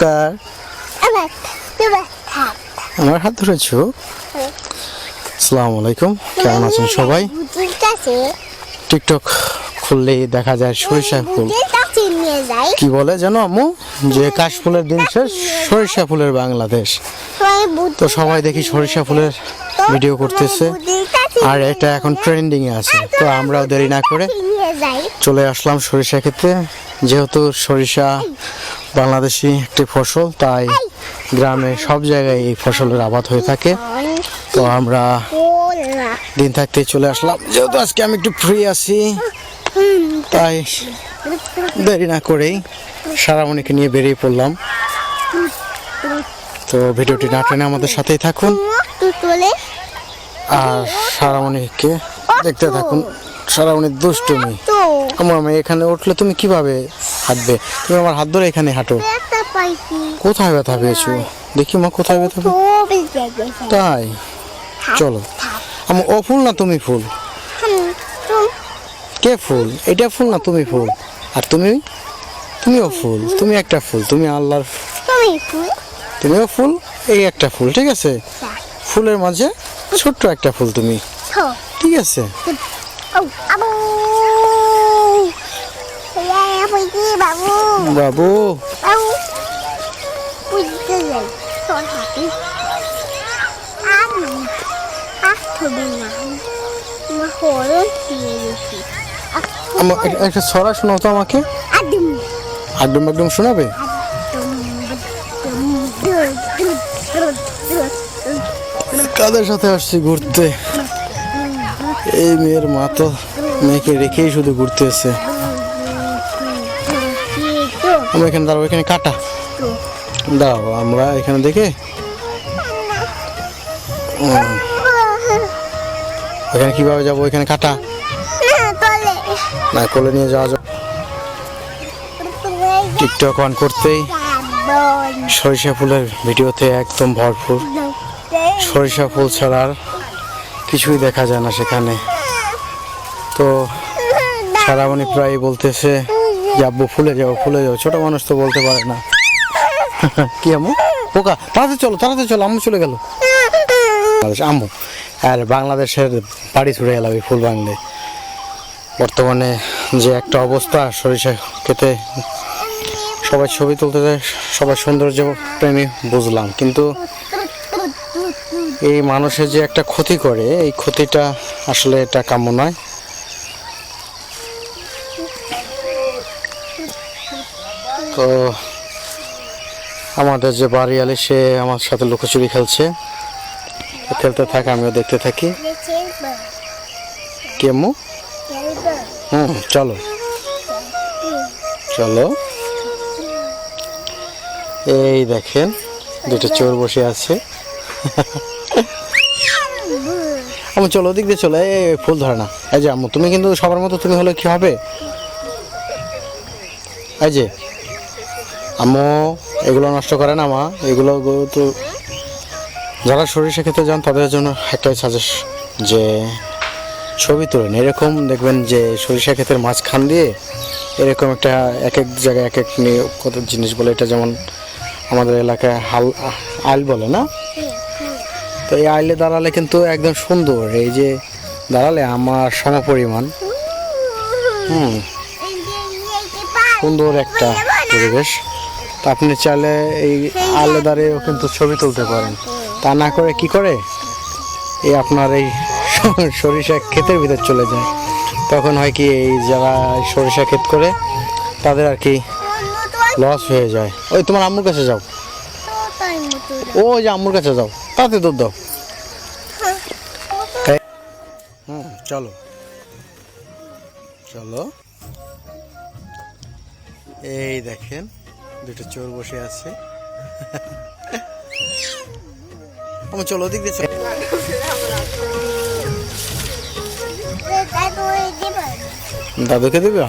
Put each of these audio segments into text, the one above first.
কার? আমার হাত ধরেছো? আসসালামু আলাইকুম। কেমন আছেন সবাই? টিকটক খুললেই দেখা যায় সরিষা ফুল। কি বলে জানো আম্মু? যে কাশফুলের দিন শেষ সরিষা ফুলের বাংলাদেশ। তো সবাই দেখি সরিষা ফুলের ভিডিও করতেছে। আর এটা এখন ট্রেন্ডিং এ আছে তো আমরাও দেরি না করে চলে আসলাম সরিষা খেতে যেহেতু সরিষা বাংলাদেশি একটি ফসল তাই গ্রামে সব জায়গায় এই ফসলের আবাদ হয়ে থাকে। তো আমরা দিন থাকতে চলে আসলাম। যেহেতু আজকে আমি একটু ফ্রি আছি তাই দেরি না করেই সারামণিকে নিয়ে বেরিয়ে পড়লাম। তো ভিডিওটি না টেনে আমাদের সাথেই থাকুন। আর সারামণিকে দেখতে থাকুন। সারামণির দুষ্টুমি। আমার মেয়ে এখানে উঠলে তুমি কীভাবে হাঁটবে। তুমি আমার হাত ধরে এখানে হাঁটো। কোথায় ব্যথা পেয়েছ? দেখি মা কোথায় ব্যথা তাই? চলো। আমার ও ফুল না তুমি ফুল? কে ফুল? এটা ফুল না তুমি ফুল? আর তুমি? তুমিও ফুল। তুমি। একটা ফুল। তুমি আল্লাহর তুমিও ফুল? এই একটা ফুল ঠিক আছে? ফুলের মাঝে ছোট্ট একটা ফুল তুমি। ঠিক আছে? বাবু বাবু বাবু যাই তোর হাতে আমি হবে না আমার হরণ দিয়ে গেছি আমার একটা ছড়া শোনাও তো আমাকে। আদম একদম একদম শোনাবে? কাদের সাথে আসছি ঘুরতে? এই মেয়ের মা তো মেয়েকে রেখেই শুধু ঘুরতেছে আমরা এখানে দাঁড়াবো এখানে কাটা। দাঁড়াবো আমরা এখানে দেখে এখানে কীভাবে যাব এখানে কাটা। না কোলে। নিয়ে যাওয়া যাবে টিকটক অন করতেই সরিষা ফুলের ভিডিওতে একদম ভরপুর। সরিষা ফুল ছাড়া আর কিছুই দেখা যায় না সেখানে। তো সারামণি প্রায় বলতেছে যে আব্বু, ফুলে যাব ফুলে যাব ছোট মানুষ তো বলতে পারে না। কি আমু পোকা, তাড়াতাড়ি চলো তাড়াতাড়ি চলো, আম্মু চলে গেল। বাংলাদেশ, আম্মু, আর বাংলাদেশের বাড়ি ছুড়ে গেলাম ফুল বাংলে বর্তমানে যে একটা অবস্থা, সরিষা খেতে সবাই ছবি তুলতে যায় সবাই সৌন্দর্য প্রেমী, বুঝলাম। কিন্তু এই মানুষের যে একটা ক্ষতি করে, এই ক্ষতিটা আসলে এটা কাম্য নয়। তো আমাদের যে বাড়ি বাড়িয়ালি সে আমার সাথে লুকোচুরি খেলছে। খেলতে থাকে আমিও দেখতে থাকি। কেমু? হুম চলো। চলো। এই দেখেন দুটো চোর বসে আছে। আমি চলো ওদিক দিয়ে চলো। এই, ফুল ধরে না। এই যে আম্মু তুমি কিন্তু সবার মতো তুমি হলে কি হবে? এই যে আম্মু, এগুলো নষ্ট করে না মা এগুলো তো যারা সরিষা খেতে যান, তাদের জন্য একটাই সাজেস্ট যে ছবি তোলেন। এরকম দেখবেন যে সরিষা ক্ষেতের মাঝখান দিয়ে এরকম একটা এক এক জায়গায় এক এক কত জিনিস বলে, এটা যেমন আমাদের এলাকায় হাল, আইল বলে না? তো এই আইলে দাঁড়ালে কিন্তু একদম সুন্দর। এই যে দাঁড়ালে আমার সম পরিমাণ হুম। সুন্দর একটা পরিবেশ। তা আপনি চাইলে এই আইলে দাঁড়িয়েও কিন্তু ছবি তুলতে পারেন। তা না করে কি করে? এই আপনার এই সরিষা ক্ষেতের ভিতর চলে যায়। তখন হয় কি এই যারা সরিষা ক্ষেত করে তাদের আর কি লস হয়ে যায়। ওই তোমার আম্মুর কাছে যাও। ও যে আম্মুর কাছে যাও। তাতে দুধ দাও। এই, হুম চলো। চলো। এই দেখেন। দুটো চোর বসে আছে। আমার চলো ওদিক দিয়ে দাদুকে দেবে?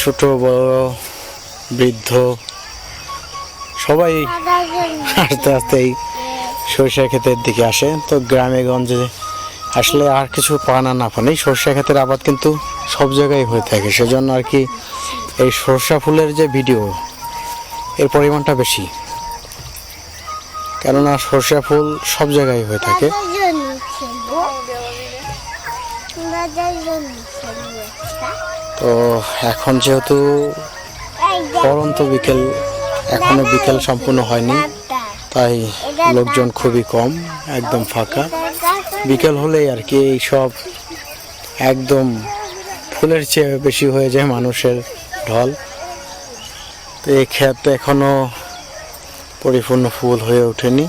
ছোট বড় বৃদ্ধ সবাই আস্তে আস্তে এই সরিষা ক্ষেতের দিকে আসে। তো গ্রামে গঞ্জে আসলে আর কিছু পান আর না পান এই সরিষা ক্ষেতের আবাদ কিন্তু সব জায়গায় হয়ে থাকে। সেজন্য আর কি এই সরষা ফুলের যে ভিডিও, এর পরিমাণটা বেশি। কেননা সরষা ফুল সব জায়গায় হয়ে থাকে। তো এখন যেহেতু পরন্ত বিকেল, এখনও বিকেল সম্পূর্ণ হয়নি, তাই লোকজন খুবই কম, একদম ফাঁকা। বিকেল হলেই আর কি এই সব একদম ফুলের চেয়ে বেশি হয়ে যায় মানুষের ঢল। তো এই ক্ষেত এখনও পরিপূর্ণ ফুল হয়ে ওঠেনি।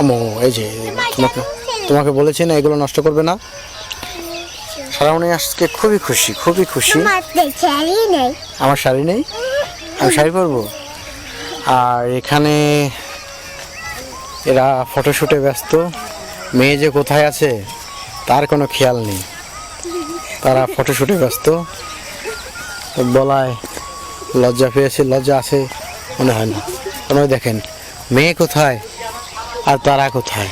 আমো এই যে তোমাকে তোমাকে বলেছি না এগুলো নষ্ট করবে না। সারামণি আজকে খুবই খুশি খুবই খুশি। আমার শাড়ি নেই? আমি শাড়ি পরবো? আর এখানে এরা ফটোশ্যুটে ব্যস্ত। মেয়ে যে কোথায় আছে, তার কোনো খেয়াল নেই। তারা ফটোশ্যুটে ব্যস্ত। বলায় লজ্জা পেয়েছে, লজ্জা আছে, মনে হয় না। কোনো দেখেন, মেয়ে কোথায় আর তারা কোথায়?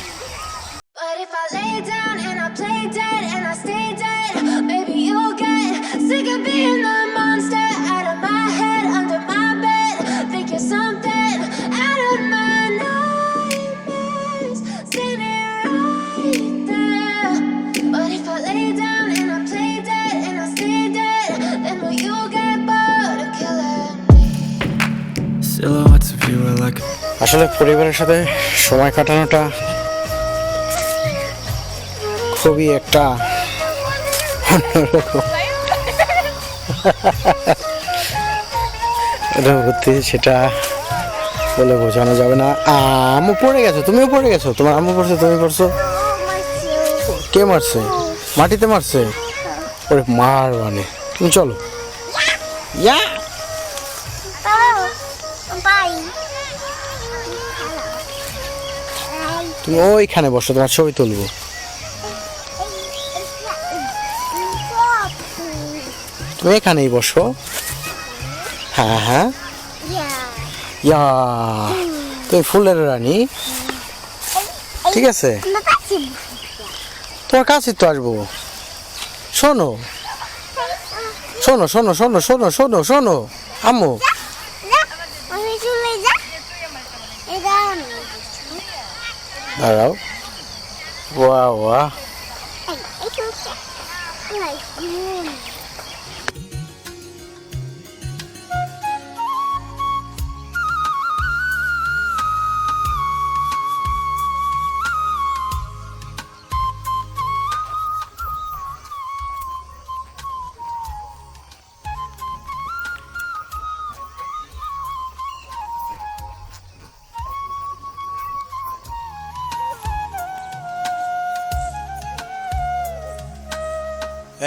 আসলে পরিবারের সাথে সময় কাটানোটা খুবই একটা অনুভূতি, সেটা বলে বোঝানো যাবে না। আম্মু পড়ে গেছো, তুমিও পড়ে গেছো? তোমার আম্মু পড়ছে, তুমি পড়ছো? কে মারছে? মাটিতে মারছে? ওরে মার মানে তুমি চলো। ইয়া! তুমি ওইখানে বসো, তোমার ছবি তুলবো। তুমি এখানেই বসো। হ্যাঁ হ্যাঁ। ইয়া, তুমি ফুলের রানী। ঠিক আছে। তোমার কাছে তো আসব। শোনো। শোনো শোনো শোনো শোনো শোনো শোনো, আম্মু। હાલો વાહ વાહ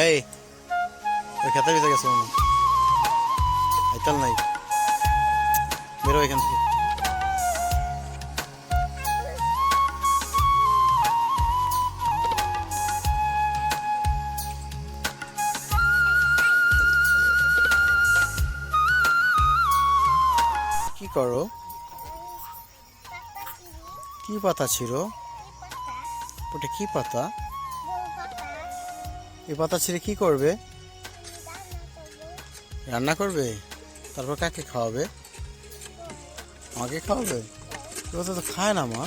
এই, ওই খেতে ভিজে গেছে মনে আইতাল নাই। বেরো এখান থেকে। কি করো? কি পাতা ছিল? ওটা কি পাতা? এই পাতা ছিঁড়ে কি করবে? রান্না করবে? তারপর কাকে খাওয়াবে? আমাকে খাওয়াবে? এ পাতা তো খায় না মা।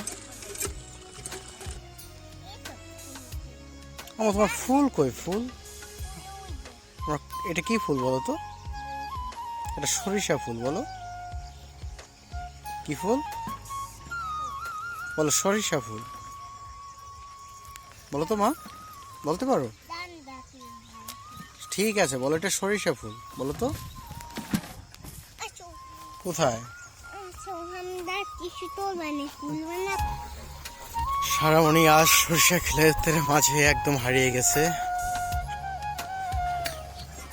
আমার তোমার ফুল কই ফুল? এটা কি ফুল বলো তো? এটা সরিষা ফুল বলো। কি ফুল? বলো সরিষা ফুল। বলো তো মা, বলতে পারো? ঠিক আছে, বলো, এটা সরিষা ফুল, বলো তো। কোথায়? সারামণি আজ সরিষা ক্ষেতের মাঝে একদম হারিয়ে গেছে।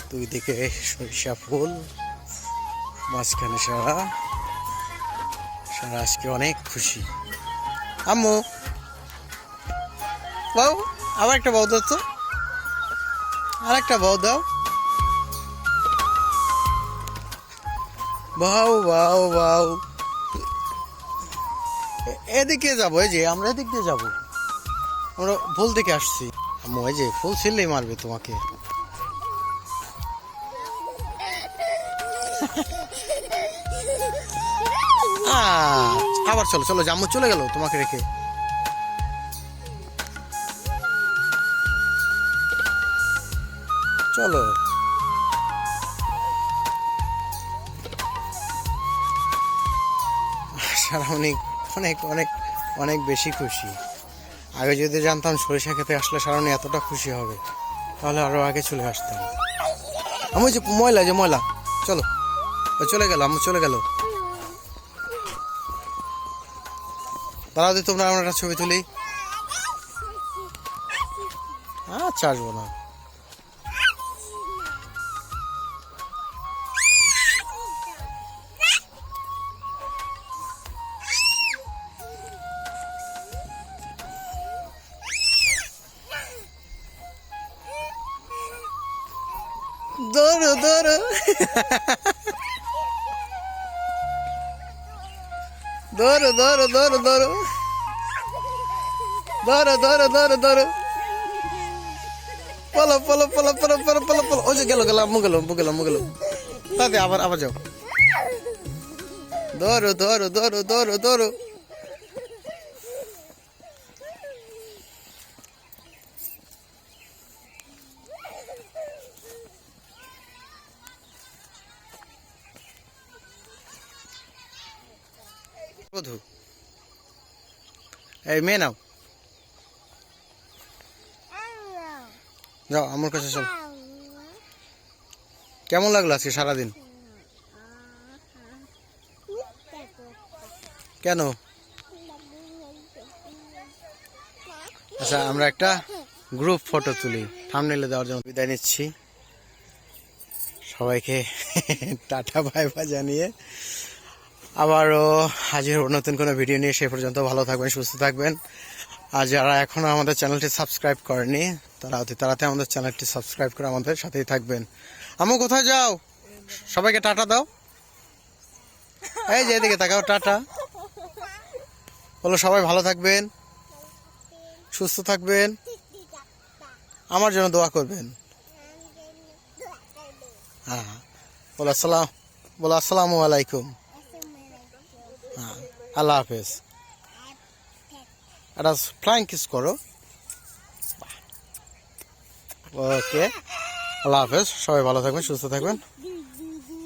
দুই দিকে সরিষা ফুল, মাঝখানে সারা। সারা আজকে অনেক খুশি। আম্মু, বাউ, আবার একটা বউ দাও তো আর একটা বউ দাও। বাউ বাউ বাউ। এদিকে যাব, এই যে, আমরা এদিক দিয়ে যাব। আমরা ফুল দেখে আসছি। আম্মু, এই যে ফুল ছিললেই মারবে তোমাকে। আবার চলো চলো জাম্মু চলে গেল তোমাকে রেখে। চলো সারা অনেক অনেক অনেক অনেক বেশি খুশি। আগে যদি জানতাম সরিষা খেতে আসলে সারানি এতটা খুশি হবে, তাহলে আরও আগে চলে আসতাম। আমি যে ময়লা যে ময়লা, চলো। চলে গেল আমি চলে গেল। দাঁড়াও তোমরা আমার একটা ছবি তুলি। আচ্ছা আসব না। দৌড়ো দৌড়ো দৌড়ো দৌড়ো দৌড়ো দৌড়ো দৌড়ো দৌড়ো পলো পলো পলো পলো পলো পলো পলো ওই যে গেল গেল আম্মু গেল আম্মু গেল আম্মু গেল তাতে আবার আবার যাও দৌড়ো দৌড়ো দৌড়ো দৌড়ো দৌড়ো বধু। এই মেয়ে নাও। যাও, আমার কাছে চল। কেমন লাগল আজকে সারাদিন? কেন? আচ্ছা আমরা একটা গ্রুপ ফটো তুলি। থামনেলে দেওয়ার জন্য বিদায় নিচ্ছি। সবাইকে টাটা বাই জানিয়ে আবারও হাজির নতুন কোনো ভিডিও নিয়ে। সে পর্যন্ত ভালো থাকবেন, সুস্থ থাকবেন। আর যারা এখনও আমাদের চ্যানেলটি সাবস্ক্রাইব করেনি, তারা অতি তাড়াতাড়ি আমাদের চ্যানেলটি সাবস্ক্রাইব করে আমাদের সাথেই থাকবেন। আমু, কোথায় যাও? সবাইকে টাটা দাও। এই যে এদিকে তাকাও, টাটা। বলো সবাই ভালো থাকবেন, সুস্থ থাকবেন, আমার জন্য দোয়া করবেন। হ্যাঁ বলো আসসালাম, বলো আসসালামু আলাইকুম। আল্লাহ হাফেজ। একটা ফ্লাইং কিস করো। ওকে আল্লাহ হাফেজ সবাই ভালো থাকবেন সুস্থ থাকবেন।